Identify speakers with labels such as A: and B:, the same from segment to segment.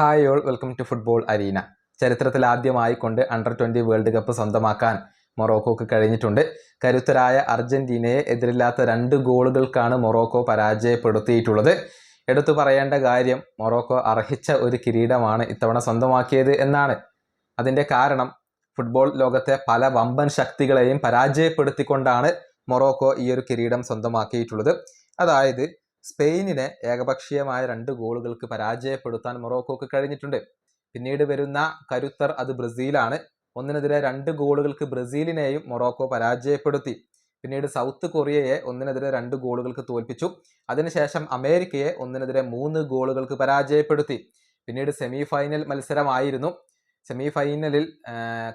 A: Hi all welcome to football arena. ചരിത്രത്തിൽ ആദ്യമായി കൊണ്ട് അണ്ടർ ട്വന്റി വേൾഡ് കപ്പ് സ്വന്തമാക്കാൻ മൊറോക്കോക്ക് കഴിഞ്ഞിട്ടുണ്ട്. കരുത്തരായ അർജന്റീനയെ എതിരില്ലാത്ത രണ്ട് ഗോളുകൾക്കാണ് മൊറോക്കോ പരാജയപ്പെടുത്തിയിട്ടുള്ളത്. എടുത്തു പറയേണ്ട കാര്യം മൊറോക്കോ അർഹിച്ച ഒരു കിരീടമാണ് ഇത്തവണ സ്വന്തമാക്കിയത് എന്നാണ്. അതിന്റെ കാരണം ഫുട്ബോൾ ലോകത്തെ പല വമ്പൻ ശക്തികളെയും പരാജയപ്പെടുത്തിക്കൊണ്ടാണ് മൊറോക്കോ ഈ ഒരു കിരീടം സ്വന്തമാക്കിയിട്ടുള്ളത്. അതായത് സ്പെയിനിനെ ഏകപക്ഷീയമായ രണ്ട് ഗോളുകൾക്ക് പരാജയപ്പെടുത്താൻ മൊറോക്കോക്ക് കഴിഞ്ഞിട്ടുണ്ട്. പിന്നീട് വരുന്ന കരുത്തർ അത് ബ്രസീലാണ്. ഒന്നിനെതിരെ രണ്ട് ഗോളുകൾക്ക് ബ്രസീലിനെയും മൊറോക്കോ പരാജയപ്പെടുത്തി. പിന്നീട് സൗത്ത് കൊറിയയെ ഒന്നിനെതിരെ രണ്ട് ഗോളുകൾക്ക് തോൽപ്പിച്ചു. അതിനുശേഷം അമേരിക്കയെ ഒന്നിനെതിരെ മൂന്ന് ഗോളുകൾക്ക് പരാജയപ്പെടുത്തി. പിന്നീട് സെമി ഫൈനൽ മത്സരമായിരുന്നു. സെമി ഫൈനലിൽ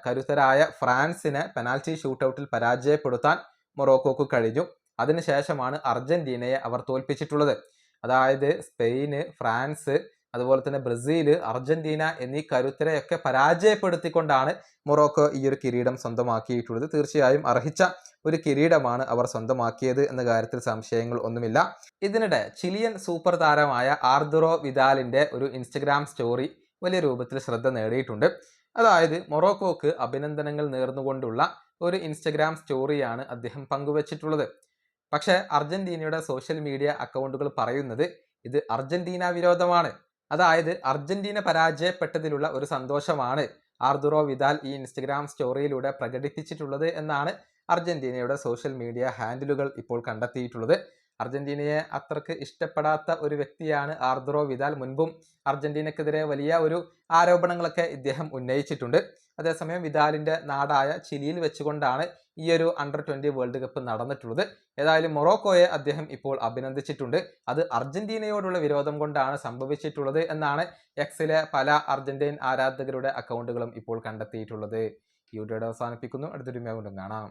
A: കരുത്തരായ ഫ്രാൻസിനെ പെനാൽറ്റി ഷൂട്ടൗട്ടിൽ പരാജയപ്പെടുത്താൻ മൊറോക്കോക്ക് കഴിഞ്ഞു. അതിനുശേഷമാണ് അർജന്റീനയെ അവർ തോൽപ്പിച്ചിട്ടുള്ളത്. അതായത് സ്പെയിന് ഫ്രാൻസ് അതുപോലെ തന്നെ ബ്രസീൽ അർജന്റീന എന്നീ കരുത്തരെയൊക്കെ പരാജയപ്പെടുത്തിക്കൊണ്ടാണ് മൊറോക്കോ ഈ ഒരു കിരീടം സ്വന്തമാക്കിയിട്ടുള്ളത്. തീർച്ചയായും അർഹിച്ച ഒരു കിരീടമാണ് അവർ സ്വന്തമാക്കിയത് എന്ന കാര്യത്തിൽ സംശയങ്ങൾ ഒന്നുമില്ല. ഇതിനിടെ ചിലിയൻ സൂപ്പർ താരമായ ആർദുറോ വിദാലിന്റെ ഒരു ഇൻസ്റ്റഗ്രാം സ്റ്റോറി വലിയ രൂപത്തിൽ ശ്രദ്ധ നേടിയിട്ടുണ്ട്. അതായത് മൊറോക്കോക്ക് അഭിനന്ദനങ്ങൾ നേർന്നുകൊണ്ടുള്ള ഒരു ഇൻസ്റ്റഗ്രാം സ്റ്റോറിയാണ് അദ്ദേഹം പങ്കുവച്ചിട്ടുള്ളത്. പക്ഷേ അർജന്റീനയുടെ സോഷ്യൽ മീഡിയ അക്കൗണ്ടുകൾ പറയുന്നത് ഇത് അർജന്റീന വിരോധമാണ്. അതായത് അർജന്റീന പരാജയപ്പെട്ടതിലുള്ള ഒരു സന്തോഷമാണ് ആർദുറോ വിദാൽ ഈ ഇൻസ്റ്റഗ്രാം സ്റ്റോറിയിലൂടെ പ്രകടിപ്പിച്ചിട്ടുള്ളത് എന്നാണ് അർജന്റീനയുടെ സോഷ്യൽ മീഡിയ ഹാൻഡിലുകൾ ഇപ്പോൾ കണ്ടെത്തിയിട്ടുള്ളത്. അർജന്റീനയെ അത്രയ്ക്ക് ഇഷ്ടപ്പെടാത്ത ഒരു വ്യക്തിയാണ് ആർദ്രോ വിദാൽ. മുൻപും അർജന്റീനക്കെതിരെ വലിയ ഒരു ആരോപണങ്ങളൊക്കെ ഇദ്ദേഹം ഉന്നയിച്ചിട്ടുണ്ട്. അതേസമയം വിദാലിന്റെ നാടായ ചിലിയിൽ വെച്ചുകൊണ്ടാണ് ഈ ഒരു അണ്ടർ ട്വന്റി വേൾഡ് കപ്പ് നടന്നിട്ടുള്ളത്. ഏതായാലും മൊറോക്കോയെ അദ്ദേഹം ഇപ്പോൾ അഭിനന്ദിച്ചിട്ടുണ്ട്. അത് അർജന്റീനയോടുള്ള വിരോധം കൊണ്ടാണ് സംഭവിച്ചിട്ടുള്ളത് എന്നാണ് എക്സിലെ പല അർജന്റീൻ ആരാധകരുടെ അക്കൗണ്ടുകളും ഇപ്പോൾ കണ്ടെത്തിയിട്ടുള്ളത്. ഈ വീഡിയോയുടെ അവസാനിപ്പിക്കുന്നു. അടുത്തൊരു വീണ്ടും കാണാം.